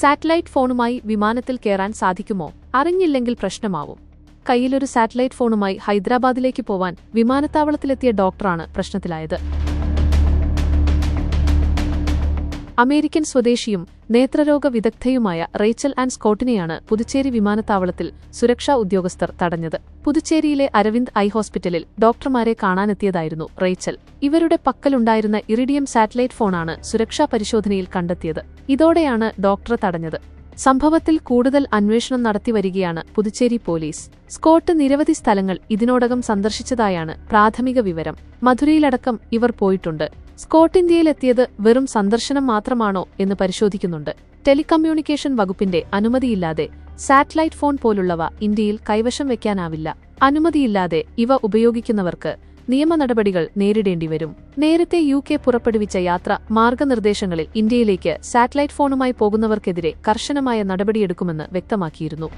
Satellite ഫോണുമായി വിമാനത്തിൽ കയറാൻ സാധിക്കുമോ? അറിഞ്ഞില്ലെങ്കിൽ പ്രശ്നമാവും. കയ്യിലൊരു സാറ്റലൈറ്റ് ഫോണുമായി ഹൈദരാബാദിലേക്ക് പോവാൻ വിമാനത്താവളത്തിലെത്തിയ ഡോക്ടറാണ് പ്രശ്നത്തിലായത്. അമേരിക്കൻ സ്വദേശിയും നേത്രരോഗ വിദഗ്ധയുമായ റേച്ചൽ ആൻഡ് സ്കോട്ടിനെയാണ് പുതുച്ചേരി വിമാനത്താവളത്തിൽ സുരക്ഷാ ഉദ്യോഗസ്ഥർ തടഞ്ഞത്. പുതുച്ചേരിയിലെ അരവിന്ദ് ഐ ഹോസ്പിറ്റലിൽ ഡോക്ടർമാരെ കാണാനെത്തിയതായിരുന്നു റേച്ചൽ. ഇവരുടെ പക്കലുണ്ടായിരുന്ന ഇറിഡിയം സാറ്റലൈറ്റ് ഫോണാണ് സുരക്ഷാ പരിശോധനയിൽ കണ്ടെത്തിയത്. ഇതോടെയാണ് ഡോക്ടറെ തടഞ്ഞത്. സംഭവത്തിൽ കൂടുതൽ അന്വേഷണം നടത്തിവരികയാണ് പുതുച്ചേരി പോലീസ്. സ്കോട്ട് നിരവധി സ്ഥലങ്ങൾ ഇതിനോടകം സന്ദർശിച്ചതായാണ് പ്രാഥമിക വിവരം. മധുരയിലടക്കം ഇവർ പോയിട്ടുണ്ട്. സ്കോട്ട് ഇന്ത്യയിലെത്തിയത് വെറും സന്ദർശനം മാത്രമാണോ എന്ന് പരിശോധിക്കുന്നുണ്ട്. ടെലികമ്മ്യൂണിക്കേഷൻ വകുപ്പിന്റെ അനുമതിയില്ലാതെ സാറ്റലൈറ്റ് ഫോൺ പോലുള്ളവ ഇന്ത്യയിൽ കൈവശം വെക്കാനാവില്ല. അനുമതിയില്ലാതെ ഇവ ഉപയോഗിക്കുന്നവർക്ക് നിയമ നടപടികൾ നേരിടേണ്ടിവരും. നേരത്തെ യു കെ പുറപ്പെടുവിച്ച യാത്ര മാർഗനിർദ്ദേശങ്ങളിൽ ഇന്ത്യയിലേക്ക് സാറ്റലൈറ്റ് ഫോണുമായി പോകുന്നവർക്കെതിരെ കർശനമായ നടപടിയെടുക്കുമെന്ന് വ്യക്തമാക്കിയിരുന്നു.